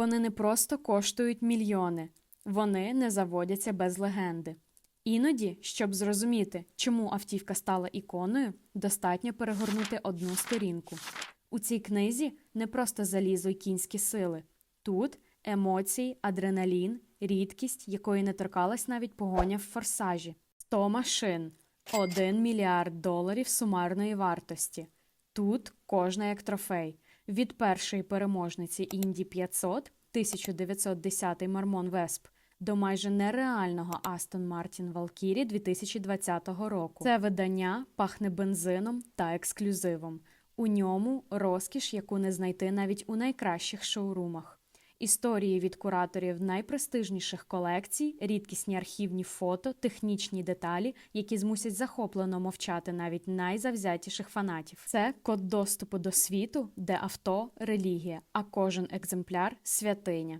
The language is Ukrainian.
Вони не просто коштують мільйони, вони не заводяться без легенди. Іноді, щоб зрозуміти, чому автівка стала іконою, достатньо перегорнути одну сторінку. У цій книзі не просто залізо й кінські сили. Тут емоції, адреналін, рідкість, якої не торкалась навіть погоня в форсажі. 100 машин, 1 мільярд доларів сумарної вартості. Тут кожна як трофей. Від першої переможниці Інді 500 1910 Мармон Весп до майже нереального Астон Мартін Валкірі 2020 року. Це видання пахне бензином та ексклюзивом. У ньому розкіш, яку не знайти навіть у найкращих шоурумах. Історії від кураторів найпрестижніших колекцій, рідкісні архівні фото, технічні деталі, які змусять захоплено мовчати навіть найзавзятіших фанатів. Це код доступу до світу, де авто релігія, а кожен екземпляр святиня.